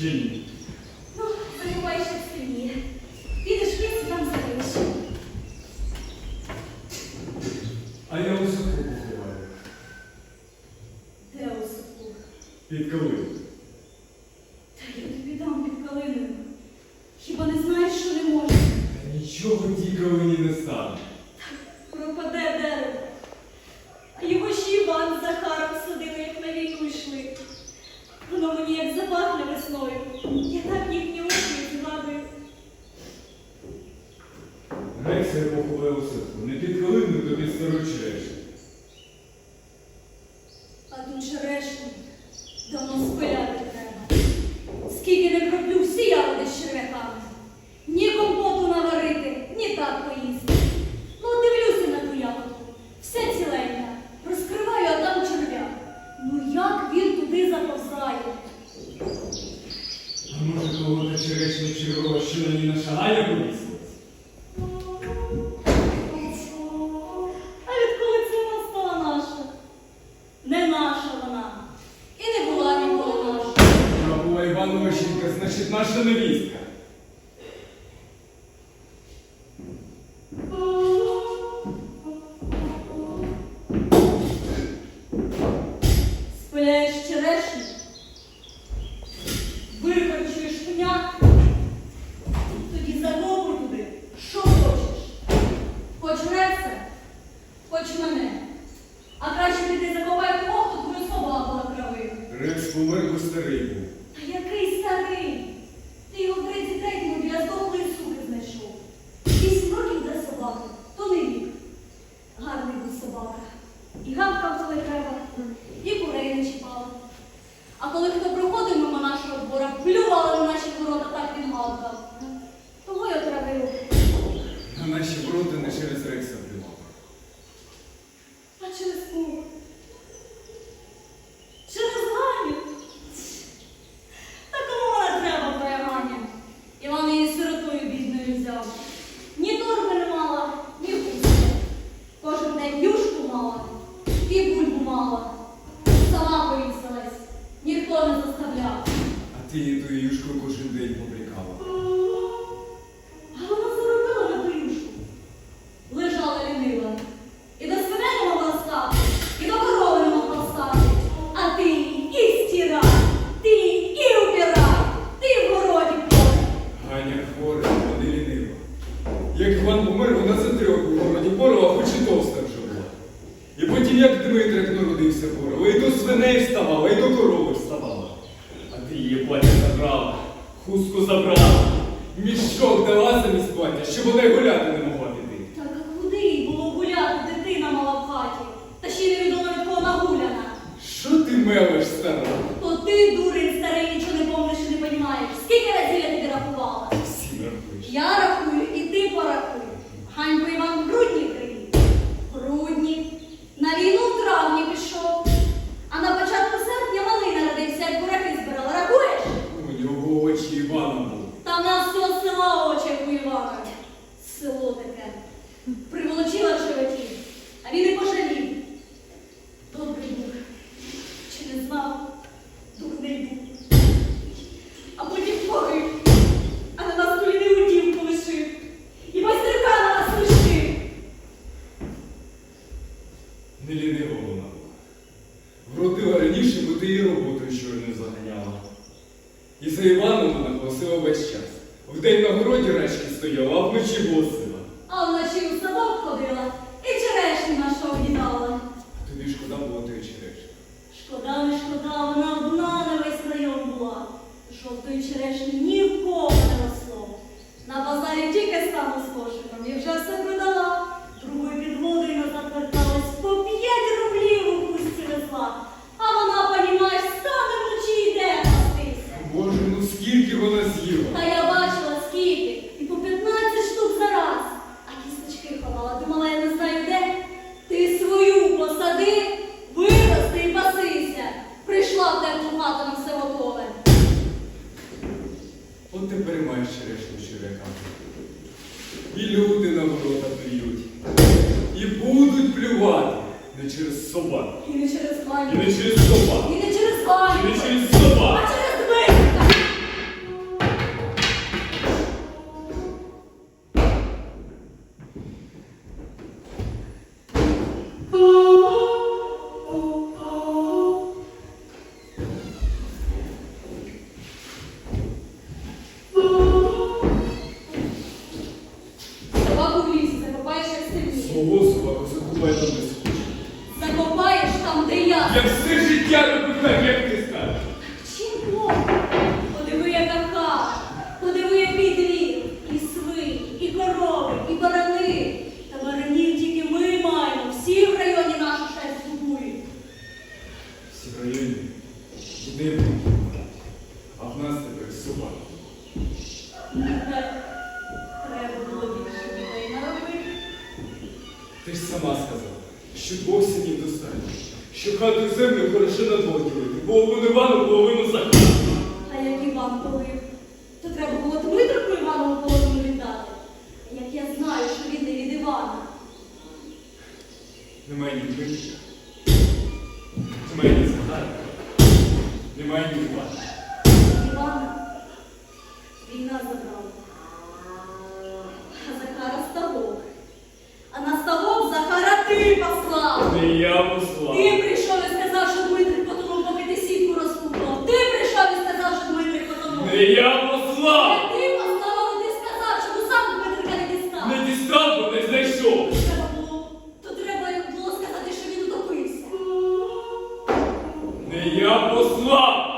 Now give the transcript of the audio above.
Jimmy. Дай все похвалилося, не підхилив, тобі старочеш. ж наша невістка. наші броди не через рейса плювали. А через кого? Хустку забрала, мішок дала замість плаття, щоб вона й гуляти не могла піти. Так куди їй було гуляти, дитина мала в хаті, та ще й невідомо від кого нагуляна. Що ти мелиш, стара? То ти, дурень старий, нічого не помниш і не понімаєш. Скільки разів я тобі рахувала? Всі рахуєш. Я рахую і ти порахуй. Ганько Іван крутила раніше, бо ти її роботу щойно заганяла. І за Івановна носила весь час. В день на городі рачки стояла, а вночі восила. А вночі через сова. И не через слайм. И не через сова. И не через слайм. И не через що двох синів достатньо, що хати і землю хороше на двох бо половину Івану, половину захисту. А як Іван полив, то треба було Дмитрику Іванову половину віддати. Як я знаю, що він не від Івана. Немає ні Дмитрика, Немає ні Захара. Немає ні Івана. Івана війна забрала. моя мусла. Ти прийшов і сказав, що Дмитрик потонув, поки ти сітку розпутав. Ти прийшов і сказав, що Дмитрик потонув. Не я посла. Не ти посла, але ти сказав, що ти сам Дмитрика не дістав. Не дістав, бо не знайшов. То треба було сказати, що він утопився. Не я послав!